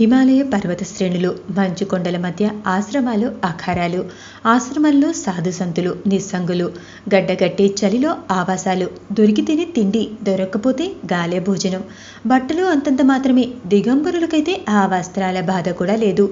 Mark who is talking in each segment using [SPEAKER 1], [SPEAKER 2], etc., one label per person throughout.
[SPEAKER 1] హిమాలయ పర్వత శ్రేణులు మంచు కొండల మధ్య ఆశ్రమాలు అఖారాలు ఆశ్రమంలో సాధు సంతులు నిస్సంగులు. గడ్డగట్టే చలిలో ఆవాసాలు. దొరికితేనే తిండి దొరక్కపోతే గాలే భోజనం. బట్టలు అంతంత మాత్రమే. దిగంబరులకైతే ఆ వస్త్రాల బాధ కూడా లేదు.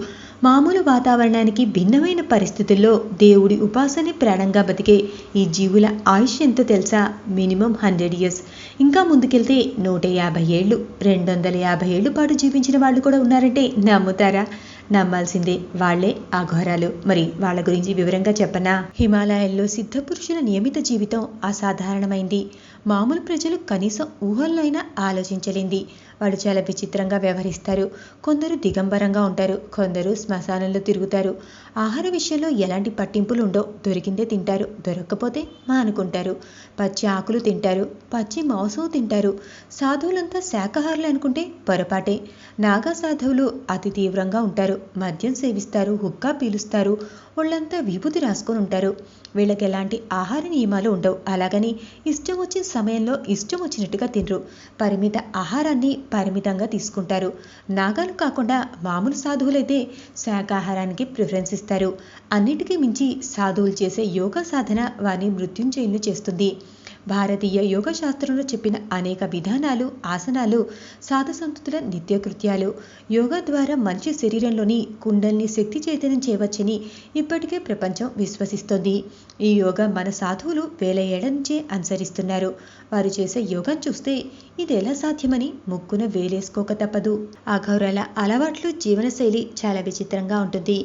[SPEAKER 1] మామూలు వాతావరణానికి భిన్నమైన పరిస్థితుల్లో దేవుడి ఉపాసనే ప్రాణంగా బతికే ఈ జీవుల ఆయుష్ ఎంతో తెలుసా? Minimum hundred years. ఇంకా ముందుకెళ్తే నూట యాభై ఏళ్ళు. రెండు వందల యాభై ఏళ్ళు పాటు జీవించిన వాళ్ళు కూడా ఉన్నారంటే నమ్ముతారా? నమ్మాల్సిందే వాళ్ళే అఘోరాలు మరి వాళ్ళ గురించి వివరంగా చెప్పనా? హిమాలయాల్లో సిద్ధపురుషుల నియమిత జీవితం అసాధారణమైంది. మామూలు ప్రజలు కనీసం ఊహల్లోనైనా ఆలోచించలేంది. వాళ్ళు చాలా విచిత్రంగా వ్యవహరిస్తారు. కొందరు దిగంబరంగా ఉంటారు. కొందరు శ్మశానంలో తిరుగుతారు. ఆహార విషయంలో ఎలాంటి పట్టింపులు ఉండవు. దొరికిందే తింటారు. దొరక్కపోతే మానుకుంటారు పచ్చి ఆకులు తింటారు. పచ్చి మాంసం తింటారు. సాధువులంతా శాకాహారులు అనుకుంటే పొరపాటే. నాగా సాధువులు అతి తీవ్రంగా ఉంటారు. మద్యం సేవిస్తారు. హుక్కా పీలుస్తారు. వాళ్ళంతా విభూతి రాసుకొని ఉంటారు. వీళ్ళకి ఎలాంటి ఆహార నియమాలు ఉండవు. అలాగని ఇష్టం వచ్చిన సమయంలో ఇష్టం వచ్చినట్టుగా తినరు. పరిమిత ఆహారాన్ని పరిమితంగా తీసుకుంటారు. నాగాలు కాకుండా మామూలు సాధువులైతే శాకాహారానికి ప్రిఫరెన్స్ ఇస్తారు. అన్నిటికీ మించి సాధువులు చేసే యోగా సాధన వారిని మృత్యుంజయులు చేస్తుంది. భారతీయ యోగ శాస్త్రంలో చెప్పిన అనేక విధానాలు ఆసనాలు సాధసంతుల నిత్యకృత్యాలు. యోగా ద్వారా మనిషి శరీరంలోని కుండల్ని శక్తి చైతన్యం చేయవచ్చని ఇప్పటికే ప్రపంచం విశ్వసిస్తోంది. ఈ యోగా మన సాధువులు వేల ఏళ్ళ నుంచే అనుసరిస్తున్నారు. వారు చేసే యోగం చూస్తే ఇది ఎలా సాధ్యమని ముక్కున వేలేసుకోక తప్పదు. అఘౌరాల అలవాట్లు జీవనశైలి చాలా విచిత్రంగా ఉంటుంది.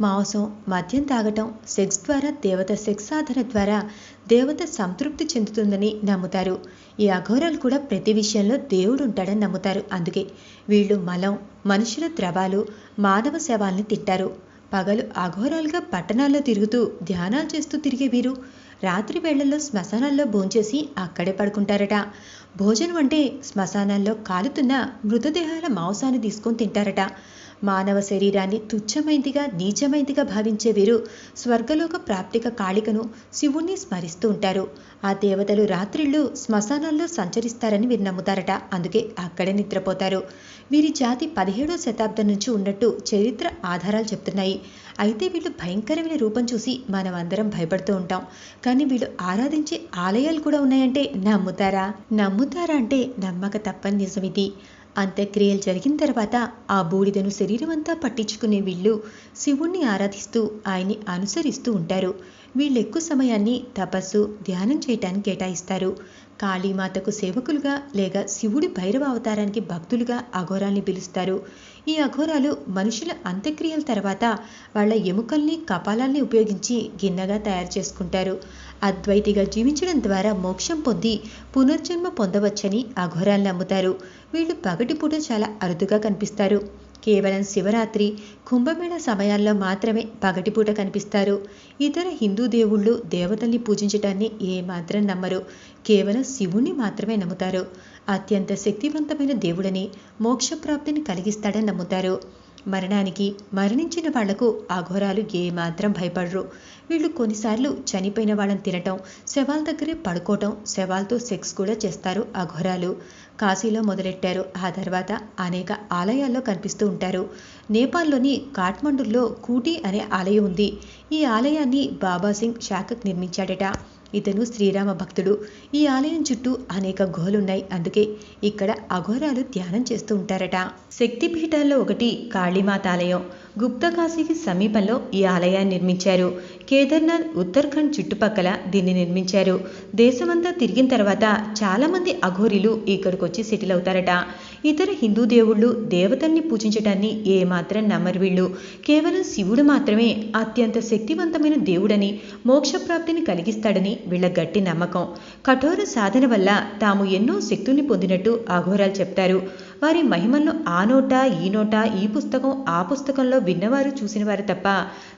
[SPEAKER 1] మాంసం మద్యం తాగటం సెక్స్ ద్వారా దేవత సెక్స్ సాధన ద్వారా దేవత సంతృప్తి చెందుతుందని నమ్ముతారు. ఈ అఘోరాలు కూడా ప్రతి విషయంలో దేవుడు ఉంటాడని నమ్ముతారు. అందుకే వీళ్ళు మలం మనుషుల ద్రవాలు మానవ శవాల్ని తింటారు. పగలు అఘోరాలుగా పట్టణాల్లో తిరుగుతూ ధ్యానాలు చేస్తూ తిరిగే వీరు రాత్రి వేళల్లో శ్మశానాల్లో భోంచేసి అక్కడే పడుకుంటారట. భోజనం అంటే శ్మశానాల్లో కాలుతున్న మృతదేహాల మాంసాన్ని తీసుకొని తింటారట. మానవ శరీరాన్ని తుచ్చమైందిగా నీచమైందిగా భావించే వీరు స్వర్గలోక ప్రాప్తిక కాళికను శివుణ్ణి స్మరిస్తూ ఉంటారు. ఆ దేవతలు రాత్రిళ్ళు శ్మశానాల్లో సంచరిస్తారని వీరు నమ్ముతారట. అందుకే అక్కడే నిద్రపోతారు. వీరి జాతి పదిహేడో శతాబ్దం నుంచి ఉన్నట్టు చరిత్ర ఆధారాలు చెప్తున్నాయి. అయితే వీళ్ళు భయంకరమైన రూపం చూసి మనం అందరం భయపడుతూ ఉంటాం. కానీ వీళ్ళు ఆరాధించే ఆలయాలు కూడా ఉన్నాయంటే నమ్ముతారా? నమ్ముతారా అంటే నమ్మక తప్పని నిజమిది అంత్యక్రియలు జరిగిన తర్వాత ఆ బూడిదను శరీరం అంతా పట్టించుకునే వీళ్ళు శివుణ్ణి ఆరాధిస్తూ ఆయన్ని అనుసరిస్తూ ఉంటారు. వీళ్ళు ఎక్కువ సమయాన్ని తపస్సు ధ్యానం చేయటానికి కేటాయిస్తారు. కాళీమాతకు సేవకులుగా లేక శివుడి భైరవ అవతారానికి భక్తులుగా అఘోరాల్ని పిలుస్తారు. ఈ అఘోరాలు మనుషుల అంత్యక్రియల తర్వాత వాళ్ళ ఎముకల్ని కపాలాల్ని ఉపయోగించి గిన్నెగా తయారు చేసుకుంటారు. అద్వైతిగా జీవించడం ద్వారా మోక్షం పొంది పునర్జన్మ పొందవచ్చని అఘోరాలు నమ్ముతారు. వీళ్ళు పగటిపూట చాలా అరుదుగా కనిపిస్తారు. కేవలం శివరాత్రి కుంభమేళ సమయాల్లో మాత్రమే పగటిపూట కనిపిస్తారు. ఇతర హిందూ దేవుళ్ళు దేవతల్ని పూజించటాన్ని ఏమాత్రం నమ్మరు. కేవలం శివుణ్ణి మాత్రమే నమ్ముతారు. అత్యంత శక్తివంతమైన దేవుడని మోక్షప్రాప్తిని కలిగిస్తాడని నమ్ముతారు. మరణానికి మరణించిన వాళ్ళకు అఘోరాలు ఏమాత్రం భయపడరు. వీళ్ళు కొన్నిసార్లు చనిపోయిన వాళ్ళని తినటం శవాల దగ్గరే పడుకోవటం శవాలతో సెక్స్ కూడా చేస్తారు అఘోరాలు కాశీలో మొదలెట్టారు. ఆ తర్వాత అనేక ఆలయాల్లో కనిపిస్తూ ఉంటారు. నేపాల్లోని కాఠ్మండూలో కూటి అనే ఆలయం ఉంది. ఈ ఆలయాన్ని బాబాసింగ్ శాఖకు నిర్మించాడట. ఇతను శ్రీరామ భక్తుడు. ఈ ఆలయం చుట్టూ అనేక గుహలున్నాయి. అందుకే ఇక్కడ అఘోరాలు ధ్యానం చేస్తూ ఉంటారట. శక్తిపీఠాల్లో ఒకటి కాళీమాత ఆలయం. గుప్తకాశీకి సమీపంలో ఈ ఆలయాన్ని నిర్మించారు. కేదార్నాథ్ ఉత్తరాఖండ్ చుట్టుపక్కల దీన్ని నిర్మించారు. దేశమంతా తిరిగిన తర్వాత చాలామంది అఘోరీలు ఇక్కడికి వచ్చి సెటిల్ అవుతారట. ఇతర హిందూ దేవుళ్ళు దేవతల్ని పూజించడాన్ని ఏమాత్రం నమ్మరు వీళ్ళు. కేవలం శివుడు మాత్రమే అత్యంత శక్తివంతమైన దేవుడని మోక్షప్రాప్తిని కలిగిస్తాడని వీళ్ళ గట్టి నమ్మకం. కఠోర సాధన వల్ల తాము ఎన్నో శక్తుల్ని పొందినట్టు అఘోరాలు చెప్తారు. వారి మహిమలను ఆ నోట ఈ నోట ఈ పుస్తకం ఆ పుస్తకంలో విన్నవారు చూసినవారు తప్ప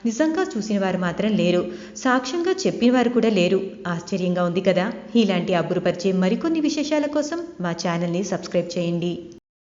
[SPEAKER 1] నిజంగా చూసినవారు మాత్రం లేరు. సాక్ష్యంగా చెప్పినవారు కూడా లేరు. ఆశ్చర్యంగా ఉంది కదా. ఇలాంటి అబ్బురుపరిచే మరికొన్ని విశేషాల కోసం మా ఛానల్ని సబ్స్క్రైబ్ చేయండి.